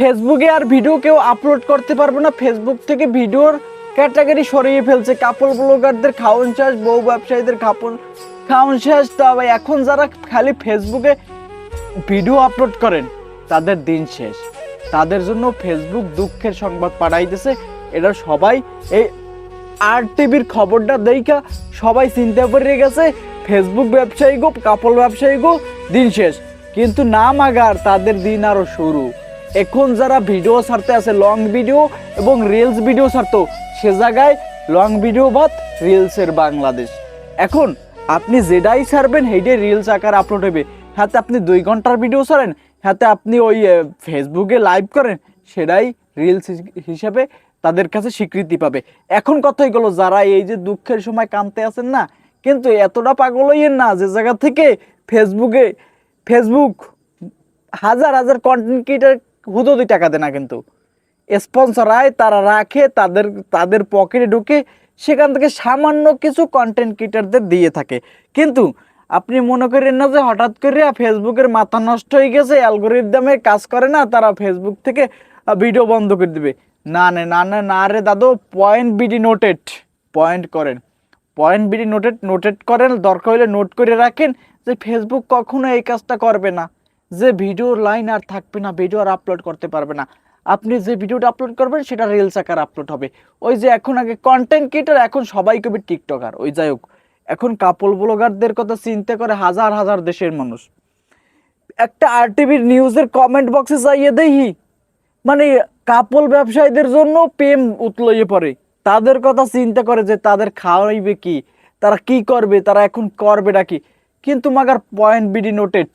ফেসবুকে আর ভিডিও কেউ আপলোড করতে পারবে না। ফেসবুক থেকে ভিডিওর ক্যাটাগরি সরিয়ে ফেলছে। কাপল ব্লগারদের খাওয়ান শেষ, বউ ব্যবসায়ীদের খাপন খাওয়ান শেষ। তবে এখন যারা খালি ফেসবুকে ভিডিও আপলোড করেন, তাদের দিন শেষ। তাদের জন্য ফেসবুক দুঃখের সংবাদ পাঠাইতেছে এটা সবাই এই আর টিভির খবরটা দেখা সবাই চিন্তা করে গেছে, ফেসবুক ব্যবসায়ী গো কাপল ব্যবসায়ী গো, দিন শেষ। কিন্তু না মাগার, তাদের দিন আরও শুরু। এখন যারা ভিডিও ছাড়তে আছে লং ভিডিও এবং রিলস ভিডিও ছাড়তো, সে জায়গায় লং ভিডিও বাদ রিলসের বাংলাদেশ। এখন আপনি যেটাই ছাড়বেন, সেইটাই রিলস আকার আপলোড হবে। হাতে আপনি দুই ঘণ্টার ভিডিও ছাড়েন, হাতে আপনি ওই ফেসবুকে লাইভ করেন, সেটাই রিলস হিসেবে তাদের কাছে স্বীকৃতি পাবে। এখন কথাই গেলো, যারা এই যে দুঃখের সময় কানতে আছেন না, কিন্তু এতটা পাগল হইয়েন না, যে জায়গা থেকে ফেসবুকে ফেসবুক হাজার হাজার কন্টেন্ট ক্রিয়েটার হুদোদি টাকা দেয় না কিন্তু। স্পন্সর আয়, তারা রাখে, তাদের তাদের পকেটে ঢুকে সেখান থেকে সামান্য কিছু কন্টেন্ট ক্রিয়েটারদের দিয়ে থাকে। কিন্তু আপনি মনে করেন না যে হঠাৎ করে ফেসবুকের মাথা নষ্ট হয়ে গেছে অ্যালগোরিদমে কাজ করে না, তারা ফেসবুক থেকে ভিডিও বন্ধ করে দিবে। না না না না না রে দাদু পয়েন্ট বিডি নোটেড পয়েন্ট করেন। পয়েন্ট বিডি নোটেড নোটেড করেন দরকার হলে নোট করে রাখেন যে ফেসবুক কখনো এই কাজটা করবে না। যে ভিডিওর লাইন আর থাকবে না ভিডিও আর আপলোড করতে পারবে না। আপনি যে ভিডিওটা আপলোড করবেন, সেটা রিলস আকার আপলোড হবে। ওই যে এখন আগে কন্টেন্ট ক্রিয়েটার এখন সবাই কবে টিকটকার ওই যাই হোক, এখন কাপল ব্লগারদের কথা চিন্তা করে হাজার হাজার দেশের মানুষ। একটা আর টিভির নিউজের কমেন্ট বক্সে যাইয়ে দেখি মানে কাপল ব্যবসায়ীদের জন্য প্রেম উতলইয়ে পড়ে। তাদের কথা চিন্তা করে যে তাদের খাওয়াইবে কি, তারা কি করবে, তারা এখন করবে নাকি কিন্তু মাগার পয়েন্ট বিডি নোটেড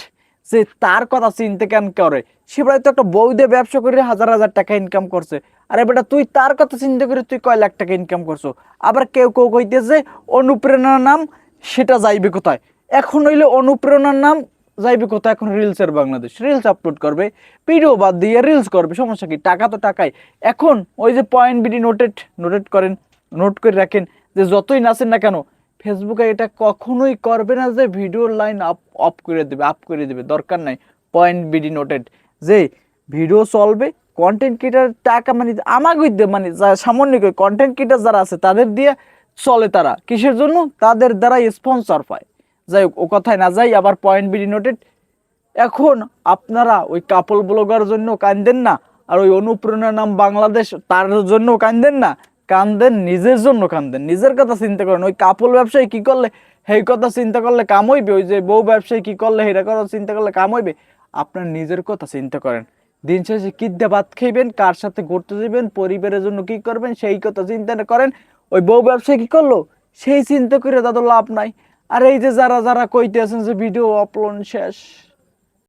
যে তার কথা চিন্তা কেন করে? সে প্রায় তো একটা বৌদে ব্যবসা করে হাজার হাজার টাকা ইনকাম করছে। আরে বেটা, তুই তার কথা চিন্তা করে তুই কয় লাখ টাকা ইনকাম করছ? আবার কেউ কেউ কইতেছে, অনুপ্রেরণার নাম, সেটা যাইবে কোথায়? এখন হইলে অনুপ্রেরণার নাম যাইবে কোথায়? এখন রিলসের বাংলাদেশ। রিলস আপলোড করবে ভিডিও বাদ দিয়ে রিলস করবে, সমস্যা কি? টাকা তো টাকাই। এখন ওই যে পয়েন্ট বিডি নোটেড নোটেড করেন নোট করে রাখেন যে যতই নাচেন না কেন ফেসবুকে এটা কখনোই করবে না যে ভিডিওর লাইন আপ অফ করে দেবে আপ করে দেবে, দরকার নাই। পয়েন্ট বিডি নোটেড যে ভিডিও চলবে কন্টেন্ট ক্রিয়েটার টাকা মানে আমাকে মানে সামান্য কন্টেন্ট ক্রিয়েটার যারা আছে, তাদের দিয়ে চলে তারা। কিসের জন্য? তাদের দ্বারা স্পন্সর পায়। যাই হোক, ও কথায় না যাই, আবার পয়েন্ট বিডি নোটেড এখন আপনারা ওই কাপল ব্লগার জন্য কান্দেন না, আর ওই অনুপ্রেরণা নাম বাংলাদেশ, তার জন্য কান্দেন না। কান্দেন, নিজের জন্য কান্দেন। নিজের কথা চিন্তা করেন। ওই কাপল ব্যবসায়ী কি করলে? সেই কথা চিন্তা করলে কাম হইবে? ওই যে বউ ব্যবসায়ী কি করলে? সেটা কথা চিন্তা করলে কাম হইবে? আপনার নিজের কথা চিন্তা করেন। দিন শেষে কি দিয়ে ভাত খাইবেন, কার সাথে ঘুরতে যাবেন, পরিবারের জন্য কি করবেন, সেই কথা চিন্তা করেন। ওই বউ ব্যবসায়ী কি করল? সেই চিন্তা করে তাদের লাভ নাই। আর এই যে যারা যারা কইতে আছেন যে ভিডিও আপলোড শেষ।